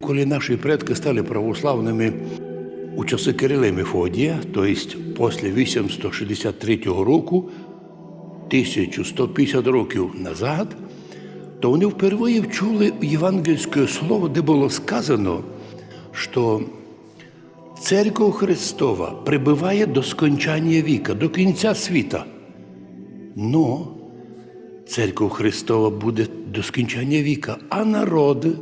Коли наші предки стали православними у часи Кирила Мефодія, тобто після 863 року, 1150 років назад, то вони впервые вчули євангельське слово, де було сказано, що Церква Христова прибиває до скончання віка, до кінця світа. Но Церква Христова буде до скінчання віка, а народи,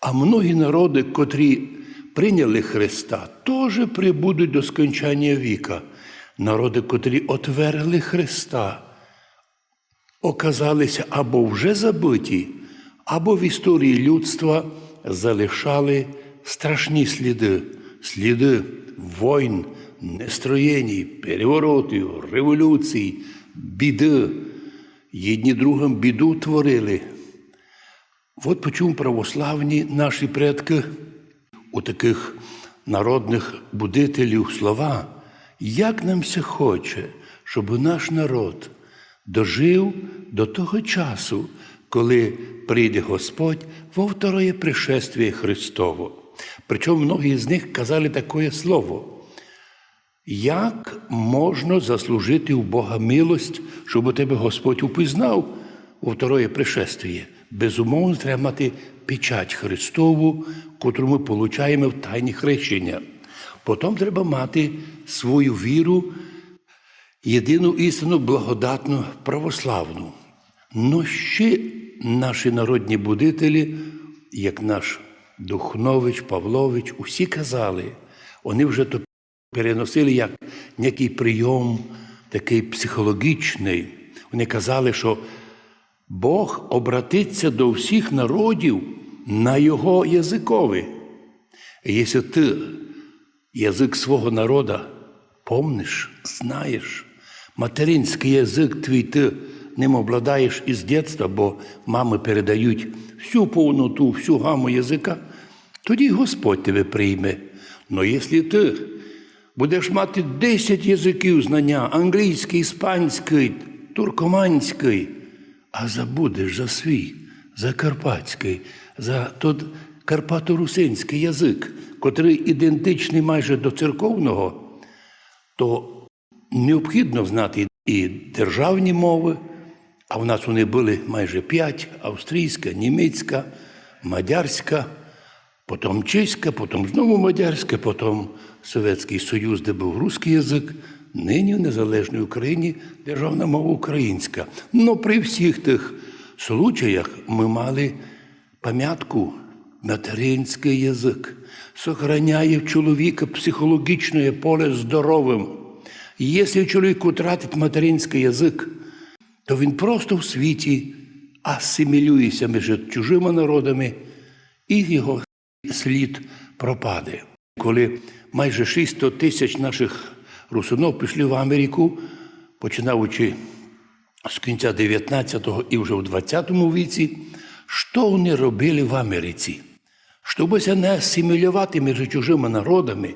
а многі народи, котрі прийняли Христа, теж прибудуть до скончання віка. Народи, котрі отвергли Христа, оказалися або вже забиті, або в історії людства залишали страшні сліди, сліди війн, нестроєнь, переворотів, революцій, біди. Єдні другим біду творили. От почому православні наші предки у таких народних будителів слова, як нам все хоче, щоб наш народ дожив до того часу, коли прийде Господь во второе пришествие Христово. Причому многі з них казали таке слово. Як можна заслужити у Бога милость, щоб у тебе Господь упізнав у второе пришествие? Безумовно, треба мати печать Христову, котру ми получаємо в тайні хрещення. Потім треба мати свою віру, єдину істину благодатну православну. Но ще наші народні будителі, як наш Духнович, Павлович, усі казали, вони вже то переносили як некий прийом, такий психологічний. Вони казали, що Бог обратиться до всіх народів на його язикові. Якщо ти язик свого народа помниш, знаєш, материнський язик твій ти ним обладаєш із дитинства, бо мами передають всю повноту, всю гаму язика, тоді Господь тебе прийме. Но якщо ти будеш мати 10 язиків знання англійський, іспанський, туркоманський, а забудеш за свій, за карпатський, за тот карпато-русинський язик, котрий ідентичний майже до церковного, то необхідно знати і державні мови, а в нас вони були майже п'ять: австрійська, німецька, мадярська, потім чеська, потім знову мадярська, потім Совєтський Союз, де був русський язик. Нині в незалежній Україні державна мова українська. Ну при всіх тих случаях ми мали пам'ятку материнський язик, сохраняє в чоловіка психологічне поле здоровим. Якщо чоловік втратить материнський язик, то він просто в світі асимілюється між чужими народами, і його слід пропаде. Коли майже 600 тисяч наших русинов пішли в Америку, починаючи з кінця 19-го і вже в 20-му віці, що вони робили в Америці? Щоби не асимілювати між чужими народами,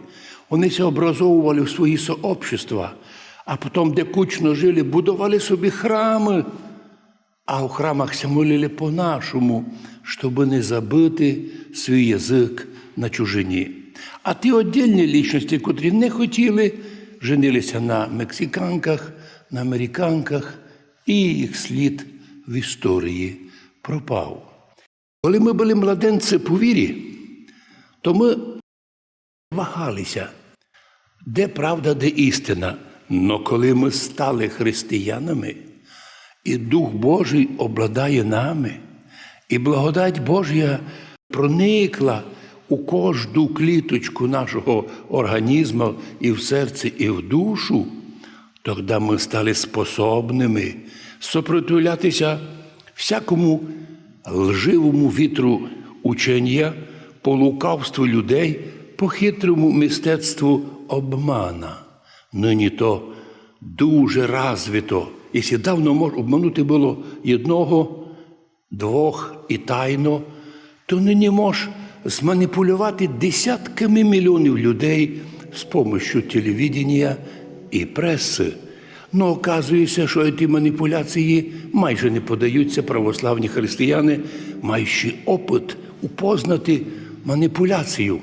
вони се образовували в свої сообщества, а потім, де кучно жили, будували собі храми, а у храмах се молили по-нашому, щоб не забити свій язик на чужині. А ті віддільні лічності, котрі не хотіли, женилися на мексиканках, на американках, і їх слід в історії пропав. Коли ми були младенці по вірі, то ми вагалися, де правда, де істина. Но коли ми стали християнами, і Дух Божий обладає нами, і благодать Божя проникла у кожну кліточку нашого організму і в серце, і в душу, тоді ми стали способними сопротивлятися всякому лживому вітру учення, по лукавству людей, по хитрому мистецтву обмана. Нині то дуже развито. Якщо давно мож обманути було одного, двох і тайно, то нині мож зманіпулювати десятками мільйонів людей з допомогою телевідення і преси. Ну, оказується, що ці маніпуляції майже не подаються православні християни, маючи опит упознати маніпуляцію.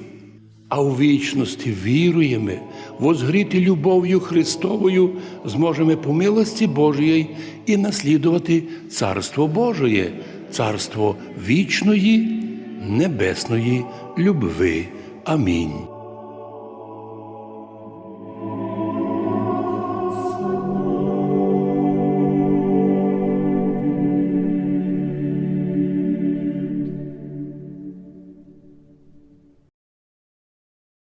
А у вічності віруємо, возгріти любов'ю Христовою, зможемо по милості Божої і наслідувати Царство Божоє, царство вічної, небесної любви. Амінь.